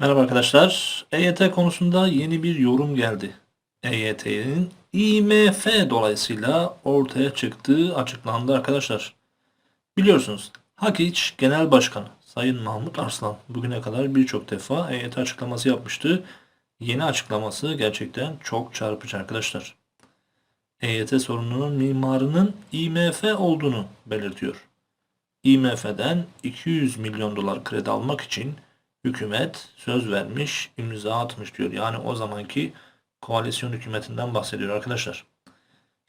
Merhaba arkadaşlar. EYT konusunda yeni bir yorum geldi. EYT'nin IMF dolayısıyla ortaya çıktığı açıklandı arkadaşlar. Biliyorsunuz Hakiç Genel Başkanı Sayın Mahmut Arslan bugüne kadar birçok defa EYT açıklaması yapmıştı. Yeni açıklaması gerçekten çok çarpıcı arkadaşlar. EYT sorununun mimarının IMF olduğunu belirtiyor. IMF'den 200 milyon dolar kredi almak için hükümet söz vermiş, imza atmış diyor. Yani o zamanki koalisyon hükümetinden bahsediyor arkadaşlar.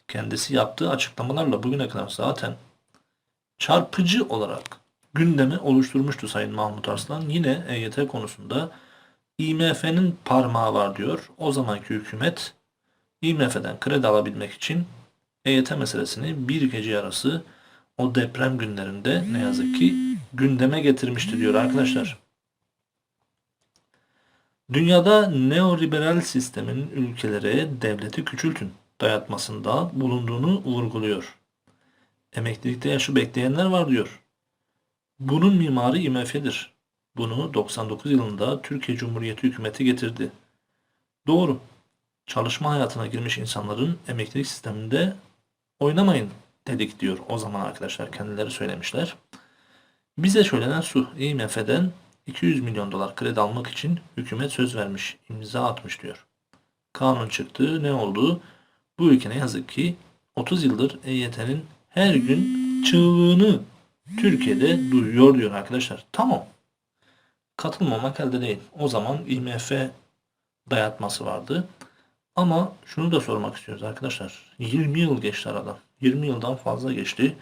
Kendisi yaptığı açıklamalarla bugüne kadar zaten çarpıcı olarak gündemi oluşturmuştu Sayın Mahmut Arslan. Yine EYT konusunda IMF'nin parmağı var diyor. O zamanki hükümet IMF'den kredi alabilmek için EYT meselesini bir gece yarısı o deprem günlerinde ne yazık ki gündeme getirmişti diyor arkadaşlar. Dünyada neoliberal sistemin ülkelere devleti küçültün dayatmasında bulunduğunu vurguluyor. Emeklilikte yaşı bekleyenler var diyor. Bunun mimarı IMF'dir. Bunu 99 yılında Türkiye Cumhuriyeti hükümeti getirdi. Doğru. Çalışma hayatına girmiş insanların emeklilik sisteminde oynamayın dedik diyor o zaman arkadaşlar kendileri söylemişler. Bize söylenen su IMF'den 200 milyon dolar kredi almak için hükümet söz vermiş, imza atmış diyor. Kanun çıktı, ne oldu? Bu ülke yazık ki 30 yıldır EYT'nin her gün çığlığını Türkiye'de duyuyor diyor arkadaşlar. Tamam. Katılmamak elde değil. O zaman IMF dayatması vardı. Ama şunu da sormak istiyoruz arkadaşlar. 20 yıl geçti aradan. 20 yıldan fazla geçti.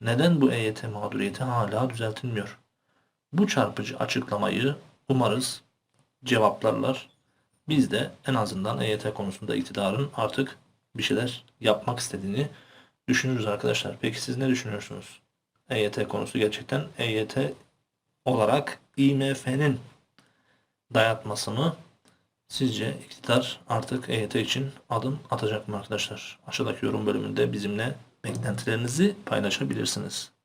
Neden bu EYT mağduriyeti hala düzeltilmiyor? Bu çarpıcı açıklamayı umarız cevaplarlar. Biz de en azından EYT konusunda iktidarın artık bir şeyler yapmak istediğini düşünürüz arkadaşlar. Peki siz ne düşünüyorsunuz? EYT konusu gerçekten EYT olarak IMF'nin dayatması mı? Sizce iktidar artık EYT için adım atacak mı arkadaşlar? Aşağıdaki yorum bölümünde bizimle beklentilerinizi paylaşabilirsiniz.